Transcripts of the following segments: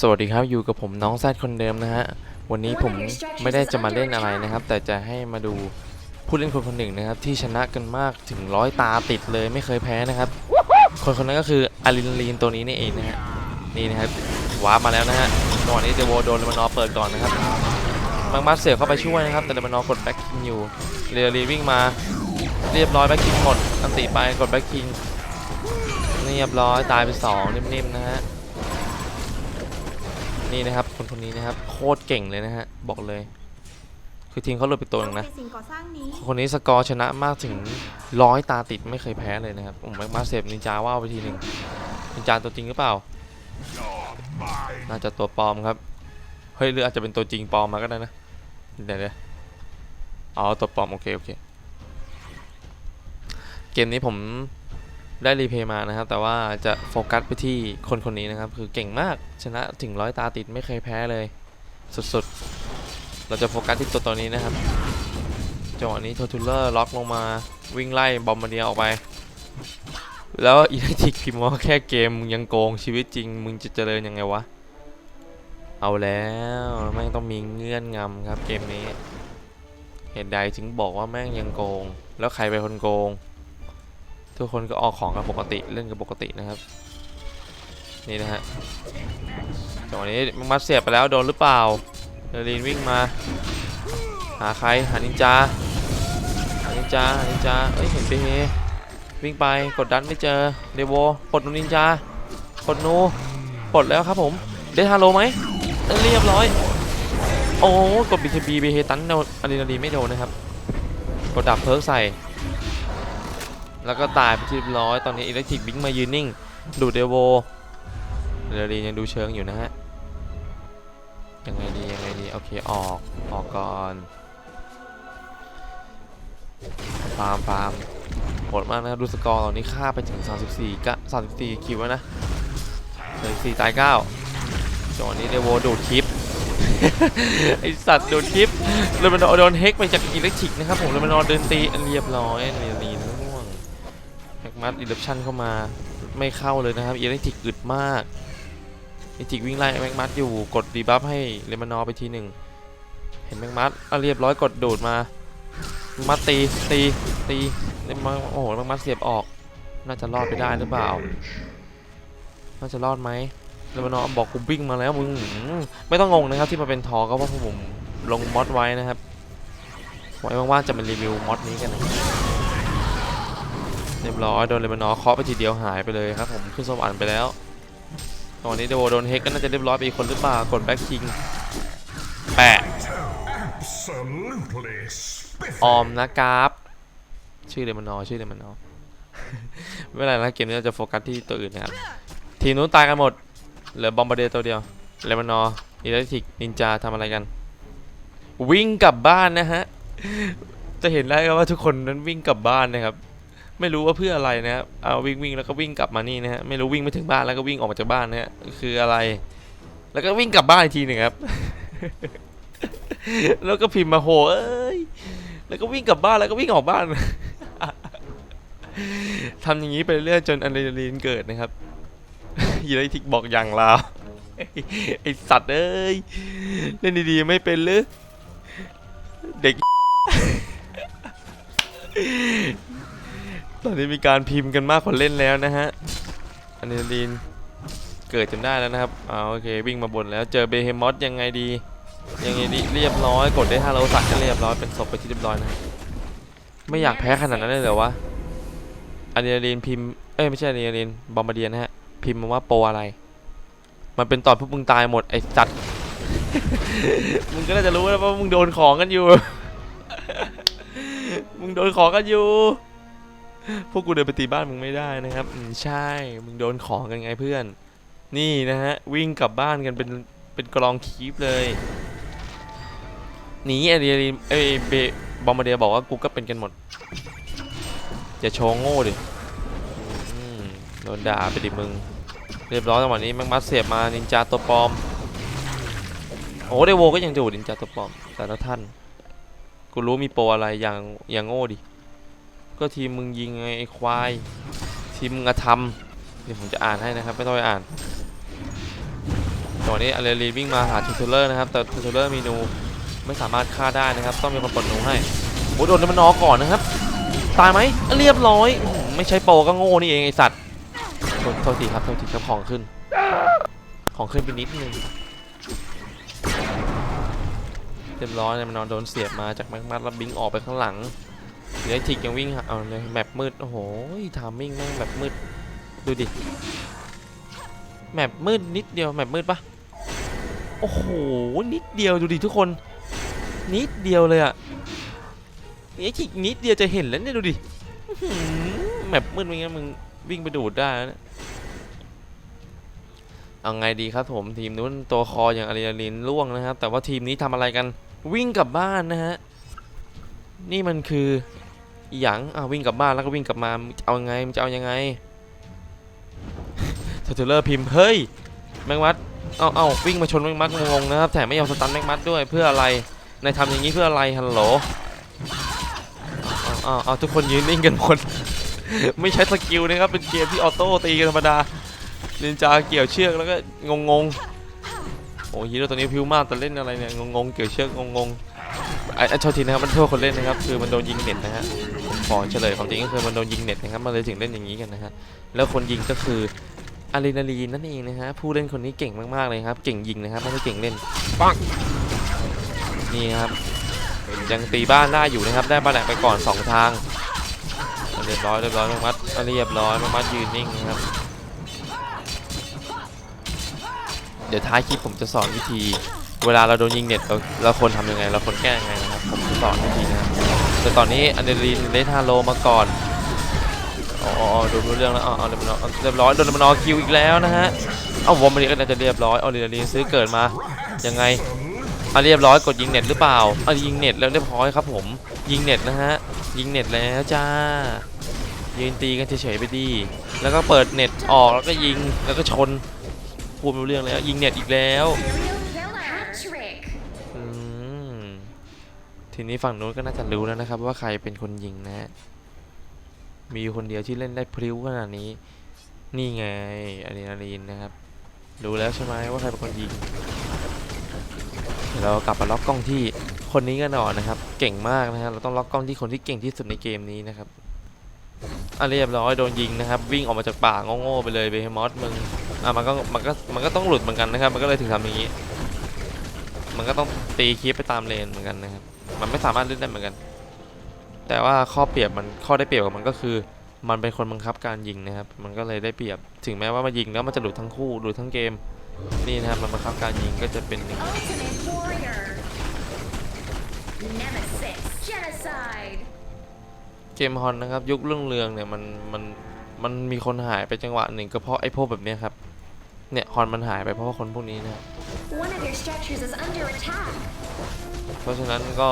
สวัสดีครับอยู่กับผมน้องแซดคนเดิมนะฮะวันนี้ผมไม่ได้จะมาเล่นอะไรนะครับ แต่จะให้มาดูผู้เล่นคนคนหนึ่งนะครับ ที่ชนะกันมากถึงร้อยตาติดเลยไม่เคยแพ้นะครับ คนคนนั้นก็คืออารินลีนตัวนี้นี่เองนะฮะนี่นะครับวาร์ปมาแล้วนะฮะจังหวะนี้เดโวโดนเลมานอร์เปิดก่อนนะครับมังมัดเสียบเข้าไปช่วยนะครับ แต่เลมานอร์กดแบ็คคิงอยู่เรียรีวิ่งมาเรียบร้อยแบ็คคิงหมดอันติไปกดแบ็คคิงเรียบร้อยตายไปสองนิ่มๆนะฮะ นี่นะครับคนคนนี้นะครับ โคตรเก่งเลยนะฮะบอกเลย คือทีมเขาหลุดไปตัวหนึงนะในสิ่งก่อสร้างนี้คนนี้สกอร์ชนะมากถึงร้อยตาติดไม่เคยแพ้เลยนะครับผมแม็กมาเซฟนินจาว่าวไปทีหนึ่งนินจาตัวจริงหรือเปล่า น่าจะตัวปลอมครับเฮ้ยหรืออาจจะเป็นตัวจริงปลอมมาก็ได้นะเดี๋ยวเดี๋ยวอ๋อตัวปลอมโอเคโอเคเกมนี้ผม ได้รีเพย์มานะครับ แต่ว่าจะโฟกัสไปที่คนคนนี้นะครับ คือเก่งมากชนะถึงร้อยตาติดไม่เคยแพ้เลย สุดๆ เราจะโฟกัสที่ตัวตัวนี้นะครับจังหวะนี้โททูลเลอร์ล็อกลงมาวิ่งไล่บอมบาเดียออกไป แล้วอีเลทิกพิมพ์ว่าแค่เกมมึงยังโกงชีวิตจริง มึงจะเจริญยังไงวะ เอาแล้วแม่งต้องมีเงื่อนงำครับเกมนี้ เหตุใดถึงบอกว่าแม่งยังโกง แล้วใครเป็นคนโกง ทุกคนก็ออกของกันปกติเล่นกันปกตินะครับ นี่นะฮะจังหวะนี้มันมัดเสียบไปแล้วโดนหรือเปล่าเดลีนวิ่งมา หาใครหานินจาหานินจาหานินจาเอ้ยเห็นเปเฮวิ่งไปกดดันไม่เจอเดโวปลดนูนินจาปลดนูปลดแล้วครับผมได้ฮาโลไหมเรียบร้อยโอ้กดบีเคบีเบเฮตันโดนอะดรีนาลีนไม่โดนนะครับ กดดับเพิร์กใส่ แล้วก็ตายไปที่ร้อยตอนนี้อิเล็กทริกบิงมายืนนิ่ง ดูดเดโวเดลีนยังดูเชิงอยู่นะฮะ ยังไงดี ยังไงดี โอเค ออก ออกก่อนฟาร์มฟาร์มโหดมากนะครับดูสกอร์ตอนนี้ฆ่าไปถึง 34กะ34 คิวแล้วนะ34ตาย9จังหวะนี้เดโวดูดคลิปไอสัตว์ดูดคลิปเลมันโดนเฮกไปจากอิเล็กทริกนะครับผมเลมันอนเดินตีเรียบร้อยอันนี้ลีนม่วงแฮก มัดอิเล็กชันเข้ามาไม่เข้าเลยนะครับอิเล็กทริกอึดมากอิจิกวิ่งไล่แม็กมัดอยู่กดดีบัฟให้เลมานอไปทีหนึ่งเห็นแม็กมัดเอะเรียบร้อยกดดูดมามัดตีตีตีเลมานโอ้โหแม็กมัดเสียบออก น่าจะรอดไปได้หรือเปล่า น่าจะรอดไหมเลมานอบอกกูวิ่งมาแล้วมึงไม่ต้องงงนะครับที่มาเป็นทอก็เพราะผมลงมอดไว้นะครับไว้ว่างๆจะมารีวิวมอดนี้กันนะ รียบร้อยโดนเลมานอร์เคาะไปทีเดียวหายไปเลยครับผมขึ้นสวรรค์ไปแล้วตอนนี้เดโวโดนเฮกก็น่าจะเรียบร้อยไปอีกคนหรือเปล่ากดแบ็คคิงแปะ Absolutely spiffy. ออมนะกราฟชื่อเลมานอร์ชื่อเลมานอร์ไม่เป็นไรนะเกมนี้เราจะโฟกัสที่ตัวอื่นนะครับทีมนู้นตายกันหมดเหลือบอมบาเดตัวเดียวเลมานอร์อิเล็กทริกนินจาทำอะไรกัน วิ่งกลับบ้านนะฮะจะเห็นได้ครับว่าทุกคนนั้นวิ่งกลับบ้านนะครับ ไม่รู้ว่าเพื่ออะไรนะครับเอาวิ่งวิ่งแล้วก็วิ่งกลับมานี่นะฮะไม่รู้วิ่งไม่ถึงบ้านแล้วก็วิ่งออกมาจากบ้านนะฮะคืออะไร แล้วก็วิ่งกลับบ้านอีกทีหนึ่งครับ แล้วก็พิมพ์มาโหเอ้ยแล้วก็วิ่งกลับบ้านแล้วก็วิ่งออกบ้านทำอย่างนี้ไปเรื่อยจนอะดรีนาลีนเกิดนะครับยีไรทิกบอกอย่างลาวไอสัตว์เอ้ยเล่นดีๆไม่เป็นหรือเด็ก ตอนนี้มีการพิมพ์กันมากกว่าเล่นแล้วนะฮะอะดรีนาลีนเกิดจนได้แล้วนะครับเอาโอเควิ่งมาบนแล้วเจอเบเฮมอสยังไงดียังไงดีเรียบร้อยกดได้ห้าโลสักก็เรียบร้อยเป็นศพไปที่เรียบร้อยนะไม่อยากแพ้ขนาดนั้นเลยเหรอวะอะดรีนาลีนพิมพ์เอ้ยไม่ใช่อะดรีนาลีนบอมบาเดียนะฮะพิมพ์มาว่าโปรอะไร มันเป็นตอนพวกมึงตายหมดไอ้จัดมึงก็น่าจะรู้แล้วว่ามึงโดนของกันอยู่ มึงโดนของกันอยู่ พวกกูเดินไปตีบ้านมึงไม่ได้นะครับอืมใช่ มึงโดนของกันไงเพื่อน นี่นะฮะ วิ่งกลับบ้านกันเป็นเป็นกลองคีปเลยหนีอะดรีนาลีนเอเบบอมบาเดียบอกว่ากูก็เป็นกันหมดอย่าโชว์โง่ดิอืมโดนด่าไปดิมึง เรียบร้อยจังหวะนี้แม็กมัสเสียบมานินจาตัวปลอม โอ้เดโวก็ยังดูนินจาตัวปลอม แต่ละท่าน กูรู้มีโปรอะไรอย่างอย่างโง่ดิ ก็ทีมมึงยิงไอ้ควาย ทีมมึงอะทำเดี๋ยวผมจะอ่านให้นะครับ ไม่ต้องไปอ่านจังหวะนี้อารีลีวิ่งมาหาทูทูเลอร์นะครับ แต่ทูทูเลอร์มีนูไม่สามารถฆ่าได้นะครับ ต้องมีคนปลดนูให้โอ้โดนมันนอก่อนนะครับ ตายไหมเรียบร้อย ไม่ใช่โปก็โง่นี่เองไอสัตว์โทษทีครับโทษทีครับของขึ้น ของขึ้นไปนิดนึงเรียบร้อยเนี่ยมันนอนโดนเสียบมาจากแม็กมัดแล้วบิงออกไปข้างหลัง เหลือไอ้ทิกยังวิ่งเอาเลยแมปมืด โอ้โหทามมิ่งแม่งแบบมืด ดูดิ แมปมืดนิดเดียว แมปมืดปะโอ้โห นิดเดียวดูดิทุกคน นิดเดียวเลยอะเนี่ทิกนิดเดียวจะเห็นแล้วเนี่ยดูดิแมปมืดไม่งั้นมึงวิ่งไปดูดได้นี่ยเอาไงดีครับผมทีมนู้นตัวคออย่างอารีนาลินล่วงนะครับ แต่ว่าทีมนี้ทำอะไรกันวิ่งกลับบ้านนะฮะ นี่มันคืออหย่างอะวิ่งกลับบ้านแล้วก็วิ่งกลับมาจะเอายังไงมึงจะเอายังไงเทเลอร์พิมพ์เฮ้ยแมงมัดเอาเอาวิ่งมาชนแมงมัดงงนะครับแถมไม่ยอมสตันแมงมัดด้วยเพื่ออะไรนายทำอย่างนี้เพื่ออะไรฮัลโหลเอาเอาทุกคนยืนนิ่งกันหมดไม่ใช้สกิลนะครับเป็นเกมที่ออโต้ตีกันธรรมดานินจาเกี่ยวเชือกแล้วก็งงงโอ้ฮีโร่ตัวนี้พิวมากแต่เล่นอะไรเนี่ยงงงเกี่ยวเชือกงงๆ ไอ้ไอ้โทษทีนะครับมันโทษคนเล่นนะครับคือมันโดนยิงเน็ตนะฮะผมขอเฉลยความจริงก็คือมันโดนยิงเน็ตนะครับมันเลยถึงเล่นอย่างนี้กันนะฮะแล้วคนยิงก็คืออารีนาลีนนั่นเองนะฮะผู้เล่นคนนี้เก่งมากๆเลยครับ เก่งยิงนะครับไม่ใช่เก่งเล่นปังนี่ครับยังตีบ้านได้อยู่นะครับได้บ้านแหลกไปก่อนสองทางเรียบร้อยเรียบร้อยมัดเรียบร้อยมัดยืนนิ่งนะครับเดี๋ยวท้ายคลิปผมจะสอนวิธี เวลาเราโดนยิงเน็ตเราเราควรทำยังไง เราควรแก้ยังไงนะครับ ผมจะสอนวิธีนะแต่ตอนนี้อันเดรีนได้ท่าโลมาก่อนอ๋ออ๋ออ๋อดูรู้เรื่องแล้วอ๋อเรียบร้อยเรียบร้อยโดนมานอคิวอีกแล้วนะฮะเอ้าวอมมันนี้ก็น่าจะเรียบร้อยเอาเดรีนซื้อเกิดมายังไงอะเรียบร้อยกดยิงเน็ตหรือเปล่าอะยิงเน็ตแล้วเรียบร้อยครับผมยิงเน็ตนะฮะยิงเน็ตแล้วจ้ายืนตีกันเฉยๆไปดี แล้วก็เปิดเน็ตออกแล้วก็ยิงแล้วก็ชนพูดไม่รู้เรื่องแล้วยิงเน็ตอีกแล้ว ทีนี้ฝั่งนู้นก็น่าจะรู้แล้วนะครับ ว่าใครเป็นคนยิงนะ มีคนเดียวที่เล่นได้พริ้วขนาดนี้ นี่ไงอะดรีนาลีนนะครับ รู้แล้วใช่ไหมว่าใครเป็นคนยิงเดี๋ยวเรากลับมาล็อกกล้องที่คนนี้กันหน่อยนะครับ เก่งมากนะครับเราต้องล็อกกล้องที่คนที่เก่งที่สุดในเกมนี้นะครับอะเรียบร้อยโดนยิงนะครับ วิ่งออกมาจากป่าโง่ๆไปเลยเบฮมอสมึงอะมันก็มันก็มันก็ต้องหลุดเหมือนกันนะครับ มันก็เลยถึงทำอย่างนี้ มันก็ต้องตีคีปไปตามเลนเหมือนกันนะครับ มันไม่สามารถเล่นได้เหมือนกัน แต่ว่าข้อเปรียบมันข้อได้เปรียบกับมันก็คือ มันเป็นคนบังคับการยิงนะครับ มันก็เลยได้เปรียบ ถึงแม้ว่ามายิงแล้วมันจะหลุดทั้งคู่หลุดทั้งเกม นี่นะครับมันบังคับการยิงก็จะเป็นอย่างนี้เกมฮอนนะครับ ยุคเรื่องเรืองเนี่ยมันมันมันมีคนหายไปจังหวะหนึ่งก็เพราะไอ้พวกแบบนี้ครับ เนี่ยฮอนมันหายไปเพราะว่าคนพวกนี้นะครับ One of your structures is under attack. เพราะฉะนั้นก็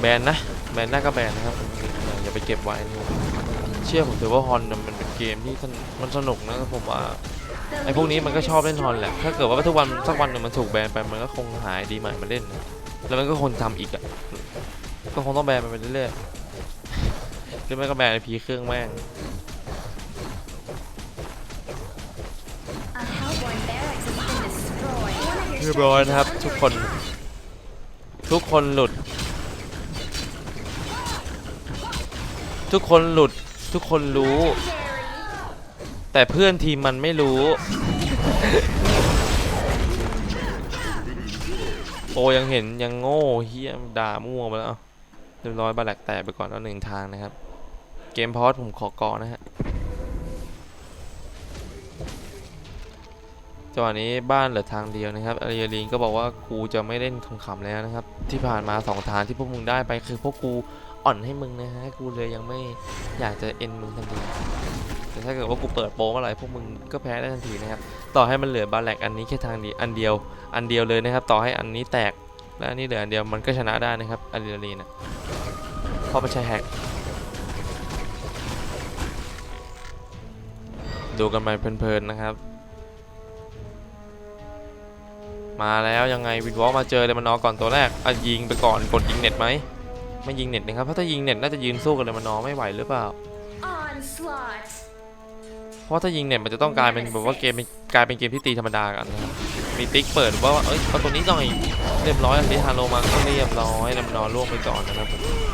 แบนนะแบนได้ก็แบนนะครับอย่าไปเก็บไว้นะครับเชื่อผมเถือว่าฮอนมันเป็นเกมที่มันสนุกนะผมว่าไอ้พวกนี้มันก็ชอบเล่นฮอนแหละถ้าเกิดว่าทุกวันสักวันหนึ่งมันถูกแบนไปมันก็คงหายดีใหม่มาเล่นนะแล้วมันก็คงทำอีกอะก็คงต้องแบนมันไปเรื่อยๆหรือไม่ก็แบนไอพีเครื่องแม่ง รียบร้อยนะครับ ทุกคน ทุกคนหลุด ทุกคนหลุดทุกคนรู้ แต่เพื่อนทีมมันไม่รู้ โอยังเห็นยังโง่เฮียด่ามั่วไปแล้วเรียบร้อยบาแหลกแตกไปก่อนแล้วหนึ่งทางนะครับ เกมพอสผมขอก่อนนะฮะ จังหวะนี้บ้านเหลือทางเดียวนะครับอารีลีนก็บอกว่ากูจะไม่เล่นขำๆแล้วนะครับ ที่ผ่านมาสองทางที่พวกมึงได้ไปคือพวกกูอ่อนให้มึงนะฮะกูเลยยังไม่อยากจะเอ็นมึงทันทีแต่ถ้าเกิดว่ากูเปิดโปรเมื่อไหร่พวกมึงก็แพ้ได้ทันทีนะครับต่อให้มันเหลือบาแลกอันนี้แค่ทางเดียวอันเดียว อันเดียวเลยนะครับ ต่อให้อันนี้แตกและอันนี้เหลืออันเดียวมันก็ชนะได้นะครับอะดรีนาลีนอะเพราะมันใช้แฮกดูกันไปเพลินๆนะครับ มาแล้วยังไงวินวอล์กมาเจอเลยมันนอก่อนตัวแรกอะยิงไปก่อนกดยิงเน็ตไหมไม่ยิงเน็ตนะครับเพราะถ้ายิงเน็ตน่าจะยืนสู้กันเลยมันนอไม่ไหวหรือเปล่าเพราะถ้ายิงเนี่ยมันจะต้องกลายเป็นแบบว่าเกมกลายเป็นเกมที่ตีธรรมดากันนะครับมีติ๊กเปิดว่าเอ้ยเอาตัวนี้หน่อยเรียบร้อยอันนี้ฮาโลมาก็เรียบร้อยแล้วมันนอล่วงไปก่อนนะครับ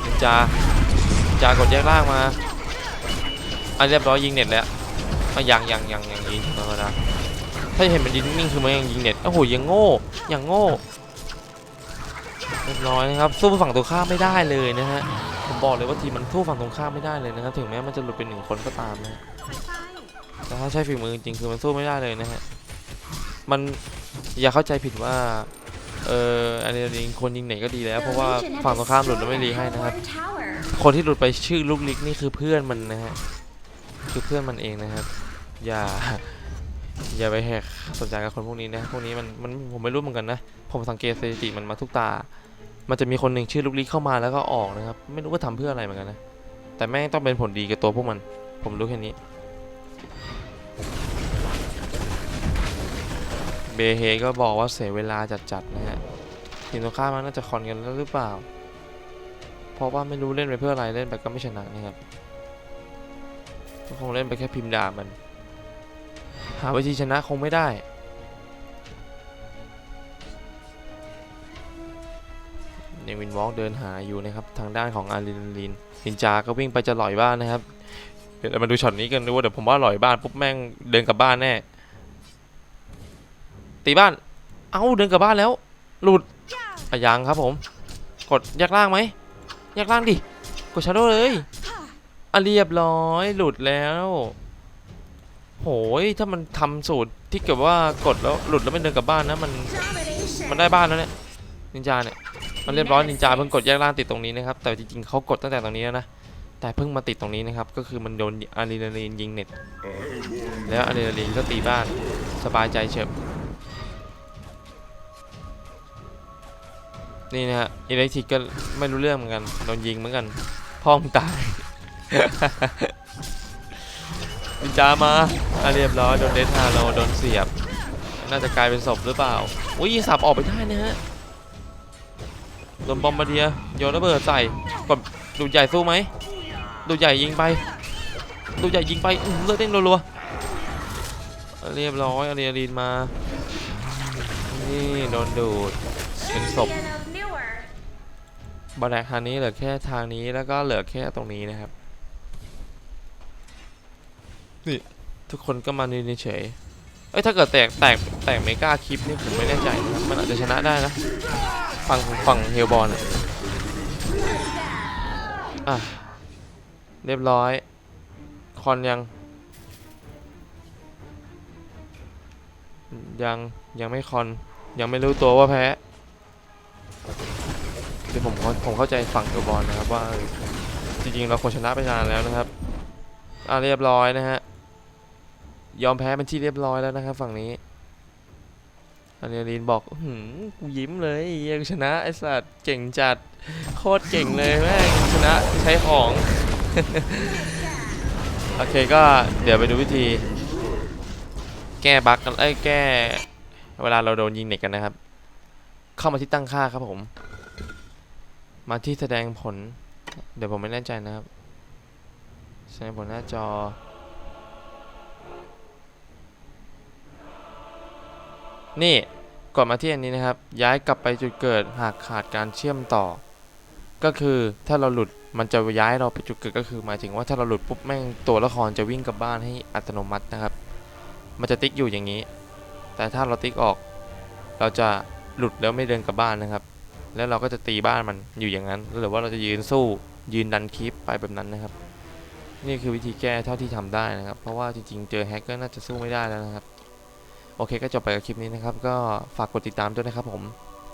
นินจาจากดแยกล่างมาอันเรียบร้อยยิงเน็ตแล้วอะยังยังยังยังยิงธรรมดา ถ้าเห็นมันยิงนิ่งคือมันยังยิงเน็ตโอ้โหยังโง่ยังโง่เรียบร้อยนะครับสู้ฝั่งตรงข้ามไม่ได้เลยนะฮะผมบอกเลยว่าทีมมันสู้ฝั่งตรงข้ามไม่ได้เลยนะครับถึงแม้มันจะหลุดเป็นหนึ่งคนก็ตามนะแต่ถ้าใช้ฝีมือจริงคือมันสู้ไม่ได้เลยนะฮะมันอย่าเข้าใจผิดว่าเอออันนี้คนยิงไหนก็ดีแล้ว เพราะว่าฝั่งตรงข้ามหลุดแล้วไม่รีให้นะครับ คนที่หลุดไปชื่อลูกลิกนี่คือเพื่อนมันนะฮะคือเพื่อนมันเองนะครับ อย่า อย่าไปแหกสนใจกับคนพวกนี้นะ พวกนี้มันมันผมไม่รู้เหมือนกันนะ ผมสังเกตสถิติมันมาทุกตา มันจะมีคนหนึ่งชื่อลูกลิกเข้ามาแล้วก็ออกนะครับ ไม่รู้ว่าทำเพื่ออะไรเหมือนกันนะ แต่แม่งต้องเป็นผลดีกับตัวพวกมัน ผมรู้แค่นี้ เบเฮก็บอกว่าเสียเวลาจัดๆนะฮะ ทีมตรงข้ามมันน่าจะคอนกันแล้วหรือเปล่า เพราะว่าไม่รู้เล่นไปเพื่ออะไรเล่นไปก็ไม่ชนะนะครับก็คงเล่นไปแค่พิมพ์ด่ามัน หาวิธีชนะคงไม่ได้เนวินวอล์กเดินหาอยู่นะครับ ทางด้านของอารินลินลินจาก็วิ่งไปจะลอยบ้านนะครับ เดี๋ยวมาดูช็อตนี้กันดูว่าเดี๋ยวผมว่าลอยบ้านปุ๊บแม่งเดินกลับบ้านแน่ ตีบ้าน เอ้าเดินกลับบ้านแล้ว หลุดอะยังครับผม กดแยกล่างไหมแยกล่างดิ กดชาร์โดเลยอะเรียบร้อยหลุดแล้ว โหยถ้ามันทำสูตรที่เกิดว่ากดแล้วหลุดแล้วไม่เดินกลับบ้านนะมันมันได้บ้านแล้วเนี่ยนินจาเนี่ยมันเรียบร้อยนินจาเพิ่งกดแยกล่างติดตรงนี้นะครับแต่จริงๆเขากดตั้งแต่ตรงนี้แล้วนะแต่เพิ่งมาติดตรงนี้นะครับก็คือมันโดนอะดรีนาลีนยิงเน็ตแล้วอะดรีนาลีนก็ตีบ้านสบายใจเฉิบนี่นะฮะอิเล็กทริกก็ไม่รู้เรื่องเหมือนกันโดนยิงเหมือนกันพ่อมตาย นินจามาอะเรียบร้อยโดนเดทฮาโลโดนเสียบ น่าจะกลายเป็นศพหรือเปล่า อุ้ยสับออกไปได้นะฮะโดนบอมบาเดียโยนระเบิดใส่กดดูใหญ่สู้ไหมดูใหญ่ยิงไปดูใหญ่ยิงไปอื้อเลือดเด้งรัวๆเรียบร้อยอารีนาลีนมา นี่โดนดูดเป็นศพบอลแดกทางนี้เหลือแค่ทางนี้แล้วก็เหลือแค่ตรงนี้นะครับ นี่ ทุกคนก็มานี่เฉยเอ้ยถ้าเกิดแตกแตกแตกเมกาคลิปนี่ผมไม่แน่ใจนะครับมันอาจจะชนะได้นะฝั่งฝั่งเฮลบอลอะอะเรียบร้อย คอนยัง ยัง ยังไม่คอน ยังไม่รู้ตัวว่าแพ้เดี๋ยวผมผมเข้าใจฝั่งเฮลบอลนะครับว่าจริงๆเราควรชนะไปนานแล้วนะครับอะเรียบร้อยนะฮะ ยอมแพ้เป็นที่เรียบร้อยแล้วนะครับฝั่งนี้อันนี้ลีนบอกหืมกูยิ้มเลยยังชนะไอสัตว์เก่งจัด โคตรเก่งเลยแม่งชนะใช้ของ โอเคก็เดี๋ยวไปดูวิธี แก้บั๊กกันเอ้ยแก้ เวลาเราโดนยิงเน็ตกันนะครับ เข้ามาที่ตั้งค่าครับผม มาที่แสดงผล เดี๋ยวผมไม่แน่ใจนะครับ แสดงผลหน้าจอ นี่กดมาที่อันนี้นะครับ ย้ายกลับไปจุดเกิดหากขาดการเชื่อมต่อ ก็คือถ้าเราหลุดมันจะย้ายเราไปจุดเกิดก็คือหมายถึงว่าถ้าเราหลุดปุ๊บแม่งตัวละครจะวิ่งกลับบ้านให้อัตโนมัตินะครับ มันจะติ๊กอยู่อย่างนี้ แต่ถ้าเราติ๊กออก เราจะหลุดแล้วไม่เดินกลับบ้านนะครับ แล้วเราก็จะตีบ้านมันอยู่อย่างนั้นหรือว่าเราจะยืนสู้ยืนดันคลิปไปแบบนั้นนะครับ นี่คือวิธีแก้เท่าที่ทำได้นะครับ เพราะว่าจริงๆเจอแฮกก็น่าจะสู้ไม่ได้แล้วนะครับ โอเคก็จบไปกับคลิปนี้นะครับ ก็ฝากกดติดตามด้วยนะครับผม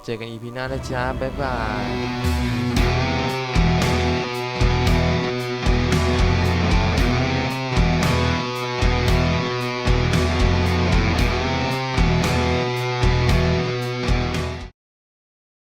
เจอกัน EP หน้านะจ๊ะบ๊ายบาย